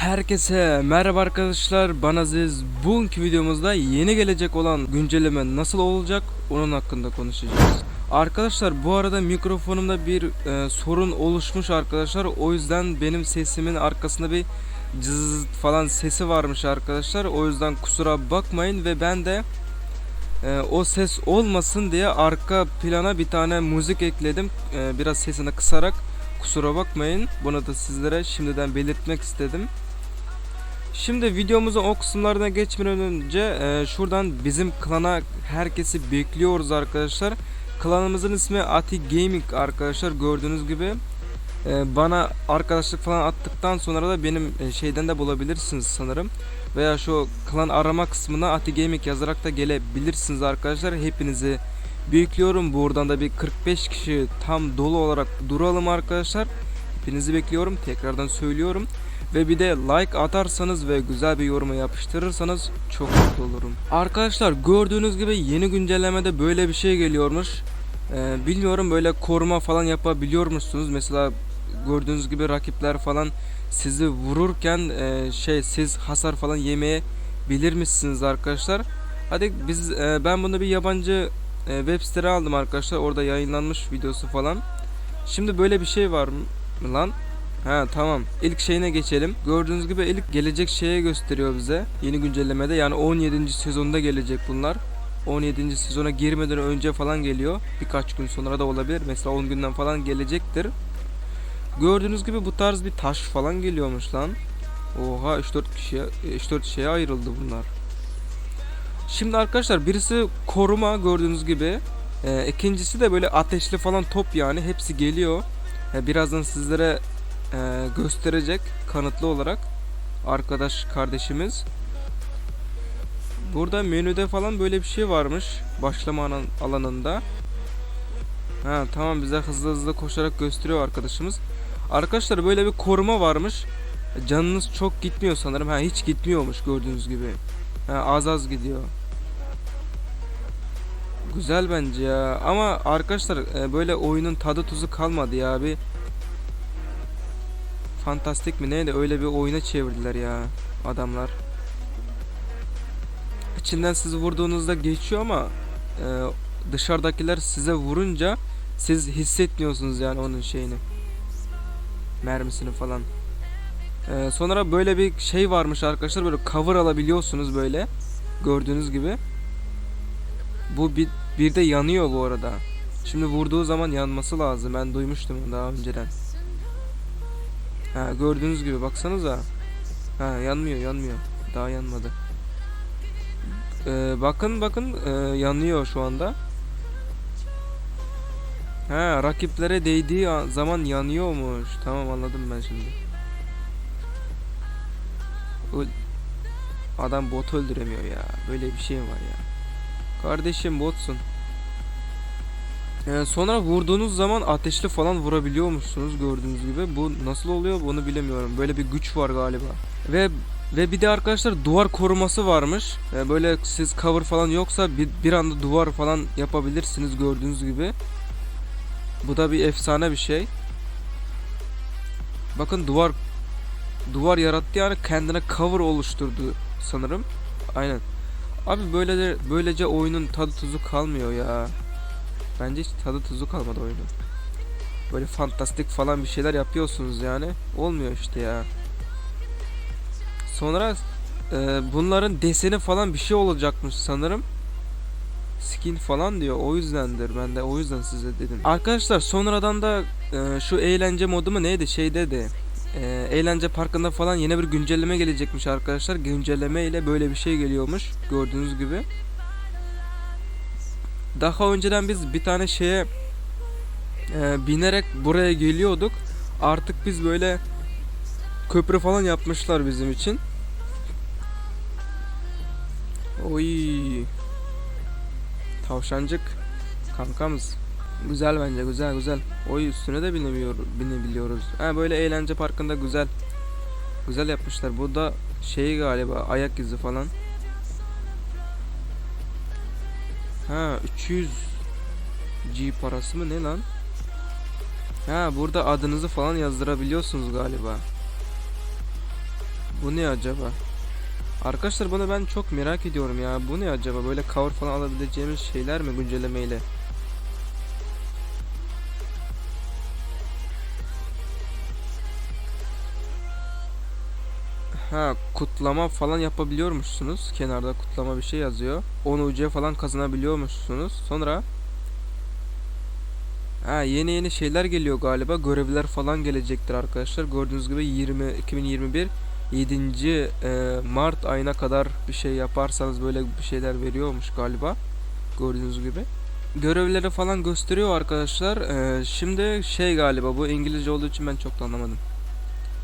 Herkese merhaba arkadaşlar. Ben Aziz. Bugünkü videomuzda yeni gelecek olan güncelleme nasıl olacak onun hakkında konuşacağız. Arkadaşlar bu arada mikrofonumda bir e, sorun oluşmuş arkadaşlar. O yüzden benim sesimin arkasında bir cız falan sesi varmış arkadaşlar. O yüzden kusura bakmayın ve ben de e, o ses olmasın diye arka plana bir tane müzik ekledim. E, biraz sesini kısarak. Kusura bakmayın. Bunu da sizlere şimdiden belirtmek istedim Şimdi videomuzun o kısımlarına geçmeden önce e, şuradan bizim klana herkesi bekliyoruz arkadaşlar. Klanımızın ismi Ati Gaming arkadaşlar gördüğünüz gibi. E, bana arkadaşlık falan attıktan sonra da benim e, şeyden de bulabilirsiniz sanırım. Veya şu klan arama kısmına Ati Gaming yazarak da gelebilirsiniz arkadaşlar. Hepinizi bekliyorum. Buradan da bir 45 kişi tam dolu olarak duralım arkadaşlar. Hepinizi bekliyorum. Tekrardan söylüyorum. Ve bir de like atarsanız ve güzel bir yoruma yapıştırırsanız çok mutlu olurum. Arkadaşlar gördüğünüz gibi yeni güncellemede böyle bir şey geliyormuş. Ee, bilmiyorum böyle koruma falan yapabiliyor musunuz? Mesela gördüğünüz gibi rakipler falan sizi vururken e, şey siz hasar falan yemeye bilir misiniz arkadaşlar? Hadi biz e, ben bunu bir yabancı e, web sitesi aldım arkadaşlar. Orada yayınlanmış videosu falan. Şimdi böyle bir şey var mı lan? Ha tamam. İlk şeyine geçelim. Gördüğünüz gibi ilk gelecek şeye gösteriyor bize. Yeni güncellemede yani 17. sezonda gelecek bunlar. 17. sezona girmeden önce falan geliyor. Birkaç gün sonra da olabilir. Mesela 10 günden falan gelecektir. Gördüğünüz gibi bu tarz bir taş falan geliyormuş lan. Oha 3-4 kişiye 3-4 şeye ayrıldı bunlar. Şimdi arkadaşlar birisi koruma gördüğünüz gibi. Ee, ikincisi de böyle ateşli falan top yani hepsi geliyor. Ee, birazdan sizlere e, gösterecek kanıtlı olarak arkadaş kardeşimiz. Burada menüde falan böyle bir şey varmış başlama alan- alanında. Ha tamam bize hızlı hızlı koşarak gösteriyor arkadaşımız. Arkadaşlar böyle bir koruma varmış. Canınız çok gitmiyor sanırım. Ha hiç gitmiyormuş gördüğünüz gibi. Ha az az gidiyor. Güzel bence ya. Ama arkadaşlar e, böyle oyunun tadı tuzu kalmadı ya. Bir Fantastik mi neydi öyle bir oyuna çevirdiler ya adamlar. İçinden siz vurduğunuzda geçiyor ama e, dışarıdakiler size vurunca siz hissetmiyorsunuz yani onun şeyini. Mermisini falan. E, sonra böyle bir şey varmış arkadaşlar böyle cover alabiliyorsunuz böyle. Gördüğünüz gibi. Bu bir, bir de yanıyor bu arada. Şimdi vurduğu zaman yanması lazım. Ben duymuştum daha önceden. Ha gördüğünüz gibi baksanıza. Ha yanmıyor yanmıyor. Daha yanmadı. Ee, bakın bakın e, yanıyor şu anda. Ha rakiplere değdiği zaman yanıyormuş. Tamam anladım ben şimdi. Adam bot öldüremiyor ya. Böyle bir şey var ya? Kardeşim botsun. Ee, sonra vurduğunuz zaman ateşli falan vurabiliyormuşsunuz gördüğünüz gibi. Bu nasıl oluyor bunu bilemiyorum. Böyle bir güç var galiba. Ve ve bir de arkadaşlar duvar koruması varmış. Ee, böyle siz cover falan yoksa bir, bir anda duvar falan yapabilirsiniz gördüğünüz gibi. Bu da bir efsane bir şey. Bakın duvar duvar yarattı yani kendine cover oluşturdu sanırım. Aynen. Abi böyle böylece oyunun tadı tuzu kalmıyor ya. Bence hiç tadı tuzu kalmadı oyunun. Böyle fantastik falan bir şeyler yapıyorsunuz yani. Olmuyor işte ya. Sonra e, bunların deseni falan bir şey olacakmış sanırım. Skin falan diyor. O yüzdendir. Ben de o yüzden size dedim. Arkadaşlar sonradan da e, şu eğlence modu mu neydi? Şey dedi. E, eğlence parkında falan yeni bir güncelleme gelecekmiş arkadaşlar. Güncelleme ile böyle bir şey geliyormuş. Gördüğünüz gibi. Daha önceden biz bir tane şeye e, binerek buraya geliyorduk. Artık biz böyle köprü falan yapmışlar bizim için. Oy. Tavşancık kankamız. Güzel bence güzel güzel. Oy üstüne de binemiyor, binebiliyoruz. Ha böyle eğlence parkında güzel. Güzel yapmışlar. Bu da şey galiba ayak izi falan. Ha 300 G parası mı ne lan? Ha burada adınızı falan yazdırabiliyorsunuz galiba. Bu ne acaba? Arkadaşlar bunu ben çok merak ediyorum ya. Bu ne acaba? Böyle cover falan alabileceğimiz şeyler mi güncellemeyle? Ha kutlama falan yapabiliyormuşsunuz. Kenarda kutlama bir şey yazıyor. 10 UC falan kazanabiliyormuşsunuz. Sonra Ha yeni yeni şeyler geliyor galiba. Görevler falan gelecektir arkadaşlar. Gördüğünüz gibi 20 2021 7. e, Mart ayına kadar bir şey yaparsanız böyle bir şeyler veriyormuş galiba. Gördüğünüz gibi. Görevleri falan gösteriyor arkadaşlar. E, şimdi şey galiba bu İngilizce olduğu için ben çok da anlamadım.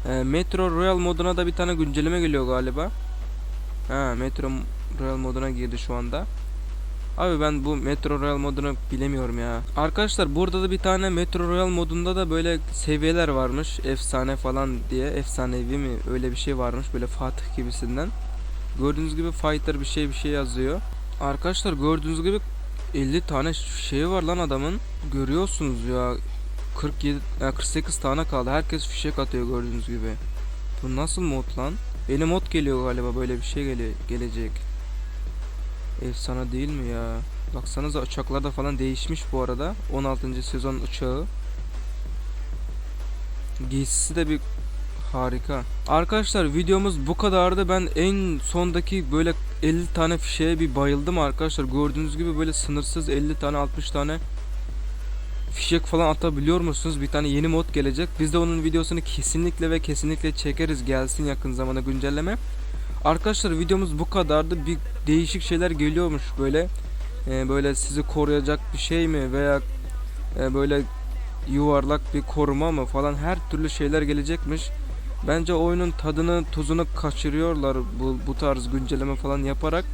E, Metro Royal moduna da bir tane güncelleme geliyor galiba. Ha Metro Royal moduna girdi şu anda. Abi ben bu Metro Royal modunu bilemiyorum ya. Arkadaşlar burada da bir tane Metro Royal modunda da böyle seviyeler varmış. Efsane falan diye. Efsanevi mi? Öyle bir şey varmış. Böyle Fatih gibisinden. Gördüğünüz gibi Fighter bir şey bir şey yazıyor. Arkadaşlar gördüğünüz gibi 50 tane şey var lan adamın. Görüyorsunuz ya. 47 ya 48 tane kaldı. Herkes fişek atıyor gördüğünüz gibi. Bu nasıl mod lan? Yeni mod geliyor galiba böyle bir şey gele gelecek. Efsane değil mi ya? Baksanıza uçaklar da falan değişmiş bu arada. 16. sezon uçağı. Giysisi de bir harika. Arkadaşlar videomuz bu kadardı. Ben en sondaki böyle 50 tane fişeğe bir bayıldım arkadaşlar. Gördüğünüz gibi böyle sınırsız 50 tane 60 tane fişek falan atabiliyor musunuz? Bir tane yeni mod gelecek. Biz de onun videosunu kesinlikle ve kesinlikle çekeriz. Gelsin yakın zamanda güncelleme. Arkadaşlar videomuz bu kadardı. Bir değişik şeyler geliyormuş böyle. Ee, böyle sizi koruyacak bir şey mi veya e, böyle yuvarlak bir koruma mı falan her türlü şeyler gelecekmiş. Bence oyunun tadını tuzunu kaçırıyorlar bu, bu tarz güncelleme falan yaparak.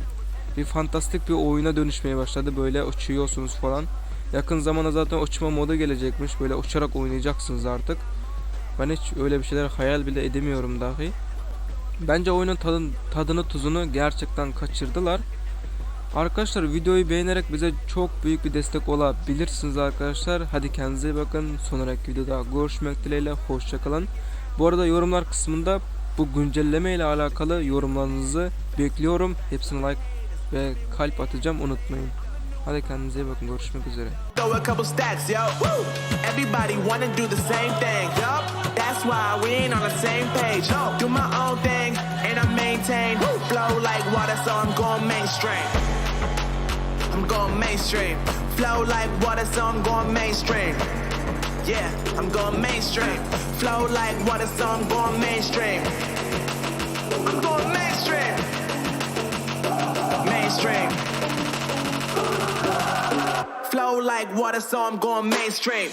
Bir fantastik bir oyuna dönüşmeye başladı. Böyle uçuyorsunuz falan. Yakın zamanda zaten uçma modu gelecekmiş. Böyle uçarak oynayacaksınız artık. Ben hiç öyle bir şeyler hayal bile edemiyorum dahi. Bence oyunun tadın, tadını tuzunu gerçekten kaçırdılar. Arkadaşlar videoyu beğenerek bize çok büyük bir destek olabilirsiniz arkadaşlar. Hadi kendinize iyi bakın. Sonraki videoda görüşmek dileğiyle. Hoşçakalın. Bu arada yorumlar kısmında bu güncelleme ile alakalı yorumlarınızı bekliyorum. Hepsine like ve kalp atacağım unutmayın. Hadi kendinize iyi bakın. Görüşmek üzere. Throw a couple stacks, yo. Woo! Everybody wanna do the same thing, yup. That's why we ain't on the same page. Yo. Do my own thing, and I maintain. Flow like water, so I'm going mainstream. I'm going mainstream. Flow like water, so I'm going mainstream. Yeah, I'm going mainstream. Flow like water, so I'm going mainstream. I'm going mainstream. Mainstream. Flow like water, so I'm going mainstream.